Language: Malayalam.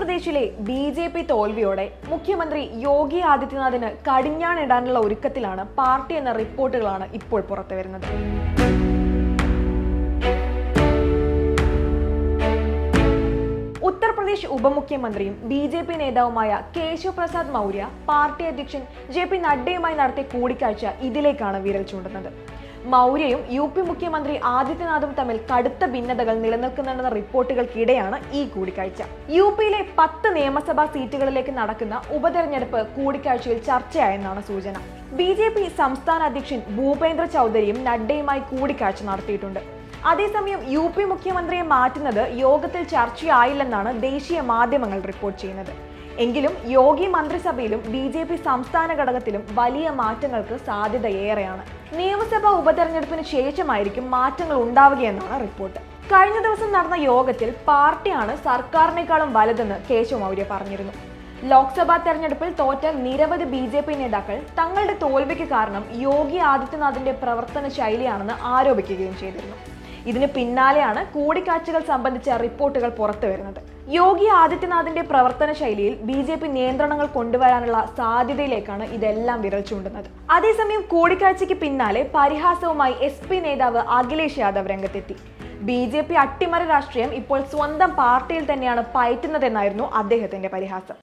ഉത്തർപ്രദേശിലെ ബി ജെ പി തോൽവിയോടെ മുഖ്യമന്ത്രി യോഗി ആദിത്യനാഥിന് കടിഞ്ഞാണിടാനുള്ള ഒരുക്കത്തിലാണ് പാർട്ടി എന്ന റിപ്പോർട്ടുകളാണ് ഇപ്പോൾ പുറത്തു വരുന്നത് ഉത്തർപ്രദേശ് ഉപമുഖ്യമന്ത്രിയും ബി ജെ പി നേതാവുമായ കേശവ് പ്രസാദ് മൗര്യ പാർട്ടി അധ്യക്ഷൻ ജെ പി നഡ്ഡയുമായി നടത്തിയ കൂടിക്കാഴ്ച ഇതിലേക്കാണ് വിരൽ ചൂണ്ടുന്നത്. മൗര്യയും യു പി മുഖ്യമന്ത്രി ആദിത്യനാഥും തമ്മിൽ കടുത്ത ഭിന്നതകൾ നിലനിൽക്കുന്നുണ്ടെന്ന റിപ്പോർട്ടുകൾക്കിടെയാണ് ഈ കൂടിക്കാഴ്ച. യു പിയിലെ പത്ത് നിയമസഭാ സീറ്റുകളിലേക്ക് നടക്കുന്ന ഉപതെരഞ്ഞെടുപ്പ് കൂടിക്കാഴ്ചയിൽ ചർച്ചയായെന്നാണ് സൂചന. ബി ജെ പി സംസ്ഥാന അധ്യക്ഷൻ ഭൂപേന്ദ്ര ചൗധരിയും നഡ്ഡയുമായി കൂടിക്കാഴ്ച നടത്തിയിട്ടുണ്ട്. അതേസമയം യു പി മുഖ്യമന്ത്രിയെ മാറ്റുന്നത് യോഗത്തിൽ ചർച്ചയായില്ലെന്നാണ് ദേശീയ മാധ്യമങ്ങൾ റിപ്പോർട്ട് ചെയ്യുന്നത്. എങ്കിലും യോഗി മന്ത്രിസഭയിലും ബി ജെ പി സംസ്ഥാന ഘടകത്തിലും വലിയ മാറ്റങ്ങൾക്ക് സാധ്യതയേറെയാണ്. നിയമസഭാ ഉപതെരഞ്ഞെടുപ്പിന് ശേഷമായിരിക്കും മാറ്റങ്ങൾ ഉണ്ടാവുകയെന്നാണ് റിപ്പോർട്ട്. കഴിഞ്ഞ ദിവസം നടന്ന യോഗത്തിൽ പാർട്ടിയാണ് സർക്കാരിനേക്കാളും വലുതെന്ന് കേശവ് മൗര്യ പറഞ്ഞിരുന്നു. ലോക്സഭാ തെരഞ്ഞെടുപ്പിൽ തോറ്റ നിരവധി ബി ജെ പി നേതാക്കൾ തങ്ങളുടെ തോൽവിക്ക് കാരണം യോഗി ആദിത്യനാഥിന്റെ പ്രവർത്തന ശൈലിയാണെന്ന് ആരോപിക്കുകയും ചെയ്തിരുന്നു. ഇതിന് പിന്നാലെയാണ് കൂടിക്കാഴ്ചകൾ സംബന്ധിച്ച റിപ്പോർട്ടുകൾ പുറത്തു വരുന്നത്. യോഗി ആദിത്യനാഥിന്റെ പ്രവർത്തന ശൈലിയിൽ ബി ജെ പി നിയന്ത്രണങ്ങൾ കൊണ്ടുവരാനുള്ള സാധ്യതയിലേക്കാണ് ഇതെല്ലാം വിരൽ ചൂണ്ടുന്നത്. അതേസമയം കൂടിക്കാഴ്ചയ്ക്ക് പിന്നാലെ പരിഹാസവുമായി എസ് പി നേതാവ് അഖിലേഷ് യാദവ് രംഗത്തെത്തി. ബി ജെ പി അട്ടിമറി രാഷ്ട്രീയം ഇപ്പോൾ സ്വന്തം പാർട്ടിയിൽ തന്നെയാണ് പയറ്റുന്നതെന്നായിരുന്നു അദ്ദേഹത്തിന്റെ പരിഹാസം.